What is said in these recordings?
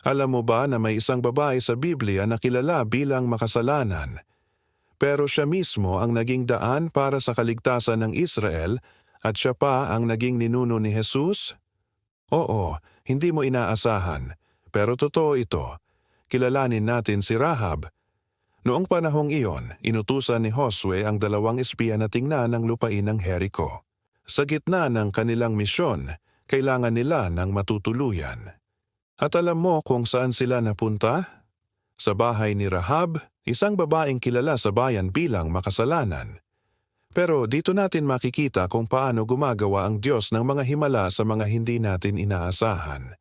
Alam mo ba na may isang babae sa Biblia na kilala bilang makasalanan? Pero siya mismo ang naging daan para sa kaligtasan ng Israel at siya pa ang naging ninuno ni Jesus? Oo, hindi mo inaasahan. Pero totoo ito. Kilalanin natin si Rahab. Noong panahong iyon, inutusan ni Josue ang dalawang espiya na tingnan ang lupain ng Jericho. Sa gitna ng kanilang misyon, kailangan nila ng matutuluyan. At alam mo kung saan sila napunta? Sa bahay ni Rahab, isang babaeng kilala sa bayan bilang makasalanan. Pero dito natin makikita kung paano gumagawa ang Diyos ng mga himala sa mga hindi natin inaasahan.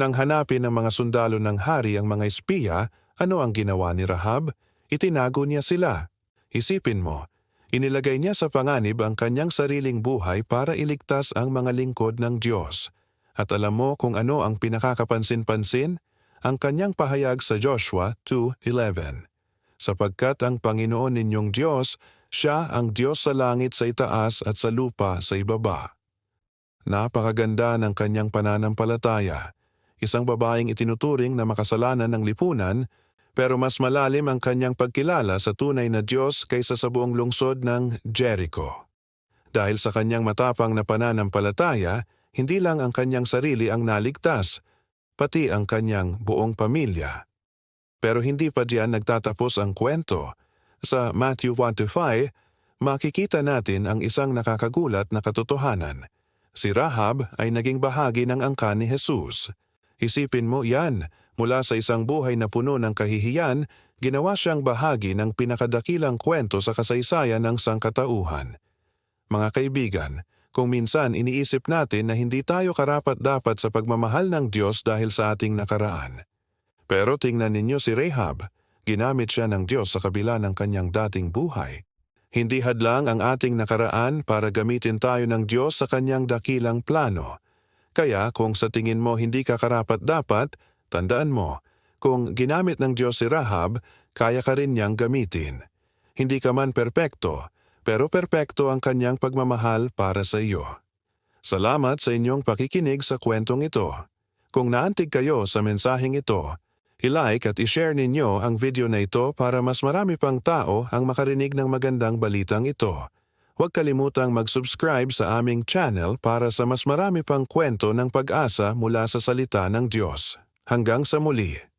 Nang hanapin ng mga sundalo ng hari ang mga espiya, ano ang ginawa ni Rahab? Itinago niya sila. Isipin mo, inilagay niya sa panganib ang kanyang sariling buhay para iligtas ang mga lingkod ng Diyos. At alam mo kung ano ang pinakakapansin-pansin? Ang kanyang pahayag sa Joshua 2.11. Sapagkat ang Panginoon ninyong Diyos, siya ang Diyos sa langit sa itaas at sa lupa sa ibaba. Napakaganda ng kanyang pananampalataya. Isang babaeng itinuturing na makasalanan ng lipunan, pero mas malalim ang kanyang pagkilala sa tunay na Diyos kaysa sa buong lungsod ng Jericho. Dahil sa kanyang matapang na pananampalataya, hindi lang ang kanyang sarili ang naligtas, pati ang kanyang buong pamilya. Pero hindi pa diyan nagtatapos ang kwento. Sa Matthew 1-5, makikita natin ang isang nakakagulat na katotohanan. Si Rahab ay naging bahagi ng angkan ni Jesus. Isipin mo yan, mula sa isang buhay na puno ng kahihiyan, ginawa siyang bahagi ng pinakadakilang kwento sa kasaysayan ng sangkatauhan. Mga kaibigan, kung minsan iniisip natin na hindi tayo karapat-dapat sa pagmamahal ng Diyos dahil sa ating nakaraan. Pero tingnan ninyo si Rahab, ginamit siya ng Diyos sa kabila ng kanyang dating buhay. Hindi hadlang ang ating nakaraan para gamitin tayo ng Diyos sa kanyang dakilang plano. Kaya kung sa tingin mo hindi ka karapat-dapat, tandaan mo, kung ginamit ng Diyos si Rahab, kaya ka rin niyang gamitin. Hindi ka man perpekto, pero perpekto ang kanyang pagmamahal para sa iyo. Salamat sa inyong pakikinig sa kwentong ito. Kung naantig kayo sa mensaheng ito, I-like at i-share ninyo ang video na ito para mas marami pang tao ang makarinig ng magandang balitang ito. Huwag kalimutang mag-subscribe sa aming channel para sa mas marami pang kwento ng pag-asa mula sa salita ng Diyos. Hanggang sa muli.